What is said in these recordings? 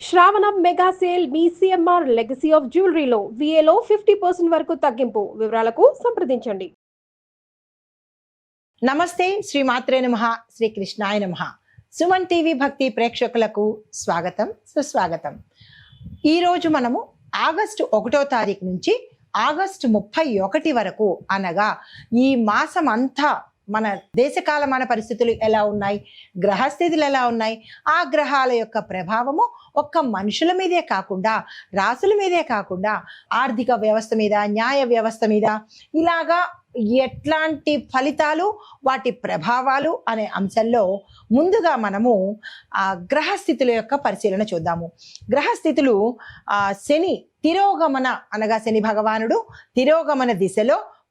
శ్రావణం mega sale మీ CMR legacy of జ్యువెలరీలో విఏలో ఫిఫ్టీ పర్సెంట్ వరకు తగ్గింపు. వివరాలకు సంప్రదించండి. నమస్తే శ్రీ మాత్రే నమ శ్రీ కృష్ణాయ నమ. సుమన్ టీవీ భక్తి ప్రేక్షకులకు స్వాగతం సుస్వాగతం. ఈరోజు మనము ఆగస్టు ఒకటో తారీఖు నుంచి ఆగస్టు ముప్పై ఒకటి వరకు అనగా ఈ మాసం అంతా మన దేశకాలమాన పరిస్థితులు ఎలా ఉన్నాయి గ్రహస్థితులు ఎలా ఉన్నాయి ఆ గ్రహాల యొక్క ప్రభావము ఒక్క మనుషుల మీదే కాకుండా రాసుల మీదే కాకుండా ఆర్థిక వ్యవస్థ మీద న్యాయ వ్యవస్థ మీద ఇలాగా ఎట్లాంటి ఫలితాలు వాటి ప్రభావాలు అనే అంశంలో ముందుగా మనము ఆ గ్రహస్థితుల యొక్క పరిశీలన చూద్దాము. గ్రహస్థితులు ఆ శని తిరోగమన అనగా శని భగవానుడు తిరోగమన దిశలో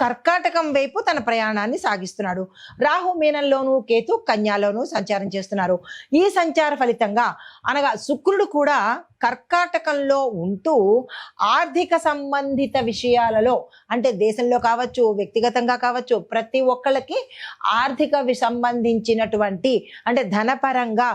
కర్కాటకం వైపు తన ప్రయాణాన్ని సాగిస్తున్నాడు. రాహు మీనంలోను కేతు కన్యాలోను సంచారం చేస్తున్నారు. ఈ సంచార ఫలితంగా అనగా శుక్రుడు కూడా కర్కాటకంలో ఉంటూ ఆర్థిక సంబంధిత విషయాలలో అంటే దేశంలో కావచ్చు వ్యక్తిగతంగా కావచ్చు ప్రతి ఒక్కళ్ళకి ఆర్థిక సంబంధించినటువంటి అంటే ధనపరంగా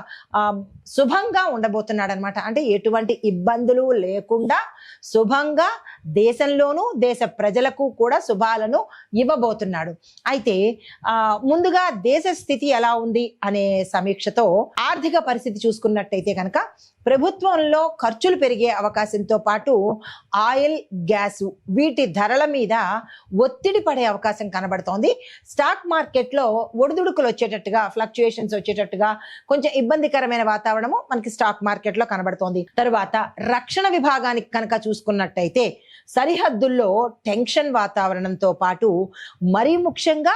శుభంగా ఉండబోతున్నాడు అనమాట అంటే ఎటువంటి ఇబ్బందులు లేకుండా శుభంగా దేశంలోనూ దేశ ప్రజలకు కూడా శుభాలను ఇవ్వబోతున్నాడు. అయితే ముందుగా దేశ స్థితి ఎలా ఉంది అనే సమీక్షతో ఆర్థిక పరిస్థితి చూసుకున్నట్టయితే కనుక ప్రభుత్వంలో ఖర్చులు పెరిగే అవకాశంతో పాటు ఆయిల్ గ్యాసు వీటి ధరల మీద ఒత్తిడి పడే అవకాశం కనబడుతోంది. స్టాక్ మార్కెట్లో ఒడిదుడుకులు వచ్చేటట్టుగా ఫ్లక్చుయేషన్స్ వచ్చేటట్టుగా కొంచెం ఇబ్బందికరమైన వాతావరణము మనకి స్టాక్ మార్కెట్లో కనబడుతోంది. తర్వాత రక్షణ విభాగానికి కనుక చూసుకున్నట్టయితే సరిహద్దుల్లో టెన్షన్ వాతావరణంతో పాటు మరీ ముఖ్యంగా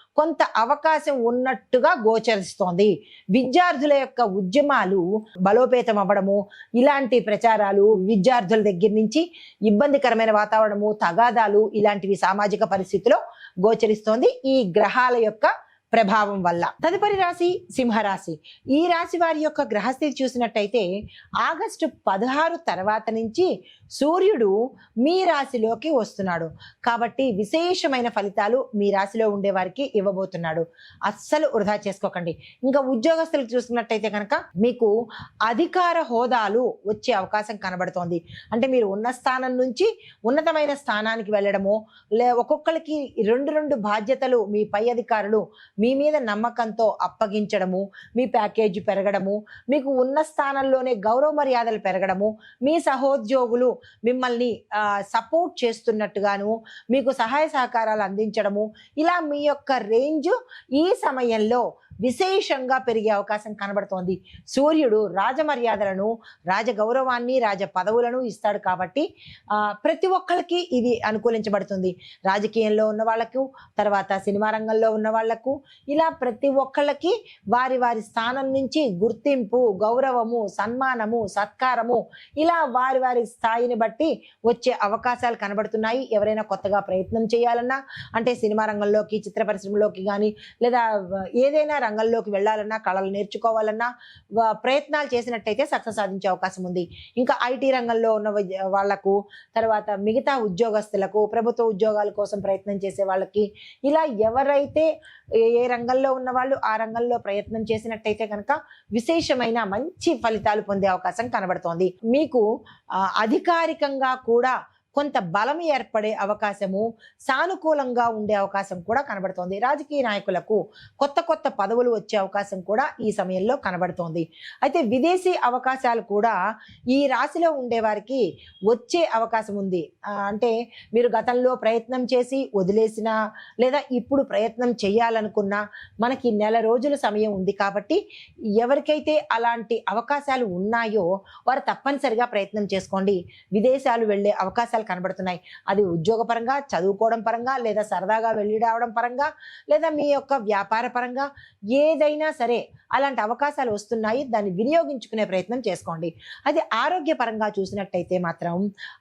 కొంత అవకాశం ఉన్నట్టుగా గోచరిస్తోంది. విద్యార్థుల యొక్క ఉద్యమాలు బలోపేతం అవ్వడము ఇలాంటి ప్రచారాలు విద్యార్థుల దగ్గర నుంచి ఇబ్బందికరమైన వాతావరణము తగాదాలు ఇలాంటివి సామాజిక పరిస్థితిలో గోచరిస్తోంది. ఈ గ్రహాల యొక్క ప్రభావం వల్ల. తదుపరి రాశి సింహరాశి. ఈ రాశి వారి యొక్క గ్రహస్థితి చూసినట్టయితే ఆగస్టు పదహారు తర్వాత నుంచి సూర్యుడు మీ రాశిలోకి వస్తున్నాడు. కాబట్టి విశేషమైన ఫలితాలు మీ రాశిలో ఉండే వారికి ఇవ్వబోతున్నాడు. అస్సలు వృధా చేసుకోకండి. ఇంకా ఉద్యోగస్తులకు చూసుకున్నట్టయితే కనుక మీకు అధికార హోదాలు వచ్చే అవకాశం కనబడుతోంది. అంటే మీరు ఉన్న స్థానం నుంచి ఉన్నతమైన స్థానానికి వెళ్ళడము లే ఒక్కొక్కరికి రెండు రెండు బాధ్యతలు మీ పై అధికారులు మీ మీద నమ్మకంతో అప్పగించడము మీ ప్యాకేజ్ పెరగడము మీకు ఉన్న స్థానంలోనే గౌరవ మర్యాదలు పెరగడము మీ సహోద్యోగులు మిమ్మల్ని సపోర్ట్ చేస్తున్నట్టుగాను మీకు సహాయ సహకారాలు అందించడము ఇలా మీ యొక్క రేంజ్ ఈ సమయంలో విశేషంగా పెరిగే అవకాశం కనబడుతోంది. సూర్యుడు రాజమర్యాదలను రాజ గౌరవాన్ని రాజ పదవులను ఇస్తాడు కాబట్టి ప్రతి ఒక్కరికి ఇది అనుకూలించబడుతుంది. రాజకీయంలో ఉన్న వాళ్ళకు తర్వాత సినిమా రంగంలో ఉన్న వాళ్ళకు ఇలా ప్రతి ఒక్కళ్ళకి వారి వారి స్థానం నుంచి గుర్తింపు గౌరవము సన్మానము సత్కారము ఇలా వారి వారి స్థాయిని బట్టి వచ్చే అవకాశాలు కనబడుతున్నాయి. ఎవరైనా కొత్తగా ప్రయత్నం చేయాలన్నా అంటే సినిమా రంగంలోకి చిత్ర పరిశ్రమలోకి కానీ లేదా ఏదైనా రంగంలోకి వెళ్ళాలన్నా కళలు నేర్చుకోవాలన్నా వా- ప్రయత్నాలు చేసినట్టయితే సక్సెస్ సాధించే అవకాశం ఉంది. ఇంకా ఐటీ రంగంలో ఉన్న వాళ్ళకు తర్వాత మిగతా ఉద్యోగస్తులకు ప్రభుత్వ ఉద్యోగాల కోసం ప్రయత్నం చేసే వాళ్ళకి ఇలా ఎవరైతే ఏ రంగంలో ఉన్న వాళ్ళు ఆ రంగంలో ప్రయత్నం చేసినట్టయితే కనుక విశేషమైన మంచి ఫలితాలు పొందే అవకాశం కనబడుతోంది. మీకు అధికారికంగా కూడా కొంత బలం ఏర్పడే అవకాశము సానుకూలంగా ఉండే అవకాశం కూడా కనబడుతోంది. రాజకీయ నాయకులకు కొత్త కొత్త పదవులు వచ్చే అవకాశం కూడా ఈ సమయంలో కనబడుతోంది. అయితే విదేశీ అవకాశాలు కూడా ఈ రాశిలో ఉండే వారికి వచ్చే అవకాశం ఉంది. అంటే మీరు గతంలో ప్రయత్నం చేసి వదిలేసిన లేదా ఇప్పుడు ప్రయత్నం చేయాలనుకున్నా మనకి నెల రోజుల సమయం ఉంది కాబట్టి ఎవరికైతే అలాంటి అవకాశాలు ఉన్నాయో వారు తప్పనిసరిగా ప్రయత్నం చేసుకోండి. విదేశాలు వెళ్ళే అవకాశాలు కనబడుతున్నాయి. అది ఉద్యోగపరంగా చదువుకోవడం పరంగా లేదా సరదాగా వెళ్ళి రావడం పరంగా లేదా మీ యొక్క వ్యాపార పరంగా ఏదైనా సరే అలాంటి అవకాశాలు వస్తున్నాయి దాన్ని వినియోగించుకునే ప్రయత్నం చేసుకోండి. అది ఆరోగ్యపరంగా చూసినట్టయితే మాత్రం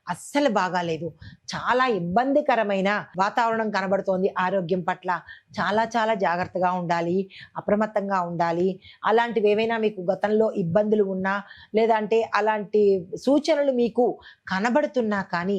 అస్సలు బాగాలేదు. చాలా ఇబ్బందికరమైన వాతావరణం కనబడుతోంది ఆరోగ్యం పట్ల. చాలా చాలా జాగ్రత్తగా ఉండాలి అప్రమత్తంగా ఉండాలి. అలాంటివి ఏవైనా మీకు గతంలో ఇబ్బందులు ఉన్నా లేదంటే అలాంటి సూచనలు మీకు కనబడుతున్నా కానీ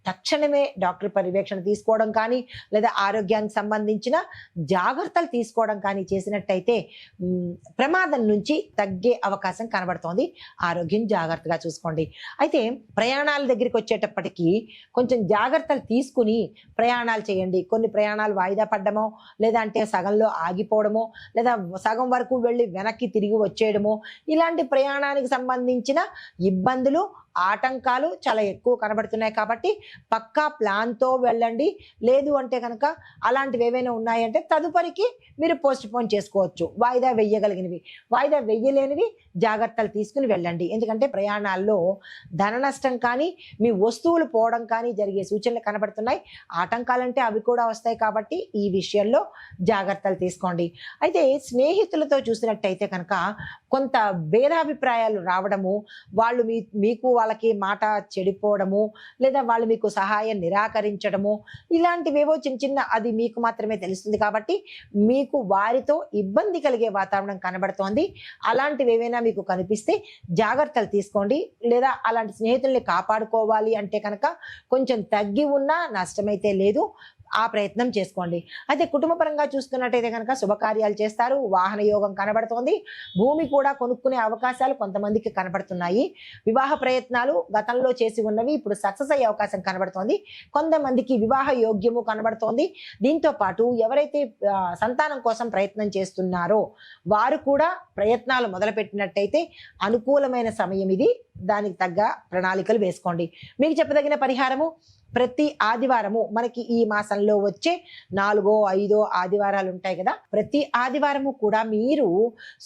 తక్షణమే డాక్టర్ పర్యవేక్షణ తీసుకోవడం కానీ లేదా ఆరోగ్యానికి సంబంధించిన జాగ్రత్తలు తీసుకోవడం కానీ చేసినట్టయితే ప్రమాదం నుంచి తగ్గే అవకాశం కనబడుతోంది. ఆరోగ్యం జాగ్రత్తగా చూసుకోండి. అయితే ప్రయాణాల దగ్గరికి వచ్చేటప్పటికీ కొంచెం జాగ్రత్తలు తీసుకుని ప్రయాణాలు చేయండి. కొన్ని ప్రయాణాలు వాయిదా పడ్డమో లేదా అంటే సగంలో ఆగిపోవడమో లేదా సగం వరకు వెళ్ళి వెనక్కి తిరిగి వచ్చేయడమో ఇలాంటి ప్రయాణానికి సంబంధించిన ఇబ్బందులు ఆటంకాలు చాలా ఎక్కువ కనబడుతున్నాయి కాబట్టి పక్కా ప్లాన్తో వెళ్ళండి. లేదు అంటే కనుక అలాంటివి ఏవైనా ఉన్నాయంటే తదుపరికి మీరు పోస్ట్ పోన్ చేసుకోవచ్చు. వాయిదా వెయ్యగలిగినవి వాయిదా వెయ్యలేనివి జాగ్రత్తలు తీసుకుని వెళ్ళండి. ఎందుకంటే ప్రయాణాల్లో ధన నష్టం కానీ మీ వస్తువులు పోవడం కానీ జరిగే సూచనలు కనబడుతున్నాయి. ఆటంకాలంటే అవి కూడా వస్తాయి కాబట్టి ఈ విషయంలో జాగ్రత్తలు తీసుకోండి. అయితే స్నేహితులతో చూసినట్టయితే కనుక కొంత భేదాభిప్రాయాలు రావడము వాళ్ళు మీ మీకు వాళ్ళకి మాట చెడిపోవడము లేదా వాళ్ళు మీకు సహాయం నిరాకరించడము ఇలాంటివేవో చిన్న చిన్న అది మీకు మాత్రమే తెలుస్తుంది కాబట్టి మీకు వారితో ఇబ్బంది కలిగే వాతావరణం కనబడుతోంది. అలాంటివి ఏవైనా మీకు కనిపిస్తే జాగ్రత్తలు తీసుకోండి. లేదా అలాంటి స్నేహితుల్ని కాపాడుకోవాలి అంటే కనుక కొంచెం తగ్గి ఉన్నా నష్టమైతే లేదు. ఆ ప్రయత్నం చేసుకోండి. అయితే కుటుంబపరంగా చూసుకున్నట్టయితే కనుక శుభకార్యాలు చేస్తారు. వాహన యోగం కనబడుతోంది. భూమి కూడా కొనుక్కునే అవకాశాలు కొంతమందికి కనబడుతున్నాయి. వివాహ ప్రయత్నాలు గతంలో చేసి ఉన్నవి ఇప్పుడు సక్సెస్ అయ్యే అవకాశం కనబడుతోంది. కొంతమందికి వివాహ యోగ్యము కనబడుతోంది. దీంతో పాటు ఎవరైతే సంతానం కోసం ప్రయత్నం చేస్తున్నారో వారు కూడా ప్రయత్నాలు మొదలుపెట్టినట్టయితే అనుకూలమైన సమయం ఇది. దానికి తగ్గ ప్రణాళికలు వేసుకోండి. మీకు చెప్పదగిన పరిహారము? ప్రతి ఆదివారము మనకి ఈ మాసంలో వచ్చే నాలుగో ఐదో ఆదివారాలు ఉంటాయి కదా. ప్రతి ఆదివారము కూడా మీరు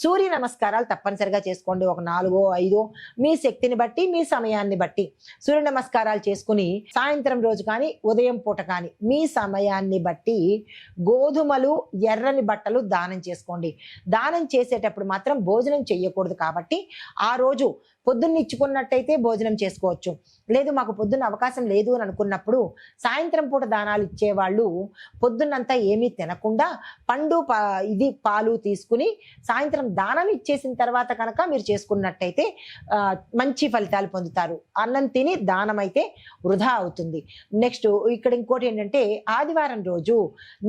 సూర్య నమస్కారాలు తప్పనిసరిగా చేసుకోండి. ఒక నాలుగో ఐదో మీ శక్తిని బట్టి మీ సమయాన్ని బట్టి. సూర్య నమస్కారాలు చేసుకుని సాయంత్రం రోజు కానీ ఉదయం పూట కానీ మీ సమయాన్ని బట్టి గోధుమలు ఎర్రని బట్టలు దానం చేసుకోండి. దానం చేసేటప్పుడు మాత్రం భోజనం చేయకూడదు కాబట్టి ఆ రోజు పొద్దున్న ఇచ్చుకున్నట్టయితే భోజనం చేసుకోవచ్చు. లేదు మాకు పొద్దున్న అవకాశం లేదు అని అనుకున్నప్పుడు సాయంత్రం పూట దానాలు ఇచ్చేవాళ్ళు పొద్దున్నంతా ఏమీ తినకుండా పండు పా ఇది పాలు తీసుకుని సాయంత్రం దానం ఇచ్చేసిన తర్వాత కనుక మీరు చేసుకున్నట్టయితే మంచి ఫలితాలు పొందుతారు. అన్నం తిని దానం అయితే వృధా అవుతుంది. నెక్స్ట్ ఇక్కడ ఇంకోటి ఏంటంటే ఆదివారం రోజు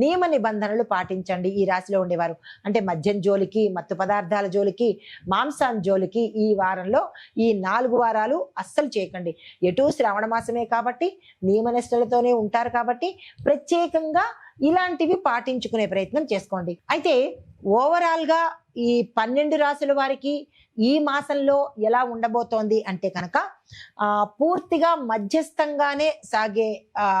నియమ నిబంధనలు పాటించండి ఈ రాశిలో ఉండేవారు. అంటే మద్యం జోలికి మత్తు పదార్థాల జోలికి మాంసం జోలికి ఈ వారంలో ఈ నాలుగు వారాలు అస్సలు చేయకండి. ఎటు శ్రావణ మాసమే కాబట్టి నియమనిష్టలతోనే ఉంటారు కాబట్టి ప్రత్యేకంగా ఇలాంటివి పాటించుకునే ప్రయత్నం చేసుకోండి. అయితే ఓవరాల్గా ఈ పన్నెండు రాసుల వారికి ఈ మాసంలో ఎలా ఉండబోతోంది అంటే కనుక పూర్తిగా మధ్యస్థంగానే సాగే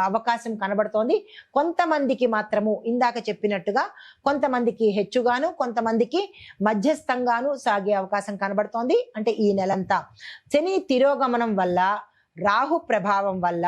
అవకాశం కనబడుతోంది. కొంతమందికి మాత్రము ఇందాక చెప్పినట్టుగా కొంతమందికి హెచ్చుగాను కొంతమందికి మధ్యస్థంగాను సాగే అవకాశం కనబడుతోంది. అంటే ఈ నెలంతా శని తిరోగమనం వల్ల రాహు ప్రభావం వల్ల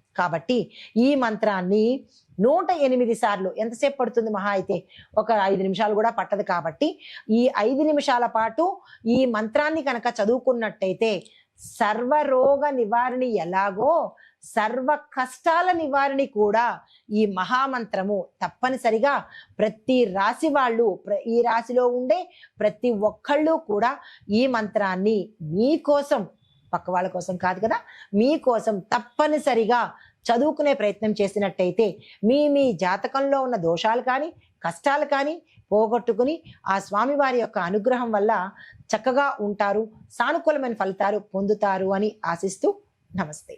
కాబట్టి ఈ మంత్రాన్ని నూట ఎనిమిది సార్లు ఎంతసేపు పడుతుంది మహా అయితే? ఒక ఐదు నిమిషాలు కూడా పట్టదు కాబట్టి ఈ ఐదు నిమిషాల పాటు ఈ మంత్రాన్ని కనుక చదువుకున్నట్టయితే సర్వరోగ నివారణి ఎలాగో సర్వ కష్టాల నివారణి కూడా ఈ మహామంత్రము తప్పనిసరిగా ప్రతి రాశి వాళ్ళు ప్ర- ఈ రాశిలో ఉండే ప్రతి ఒక్కళ్ళు కూడా ఈ మంత్రాన్ని మీకోసం పక్క వాళ్ళ కోసం కాదు కదా? మీకోసం తప్పనిసరిగా చదువుకునే ప్రయత్నం చేసినట్టయితే మీ మీ జాతకంలో ఉన్న దోషాలు కానీ కష్టాలు కానీ పోగొట్టుకుని ఆ స్వామివారి యొక్క అనుగ్రహం వల్ల చక్కగా ఉంటారు సానుకూలమైన ఫలితాలు పొందుతారు అని ఆశిస్తూ నమస్తే.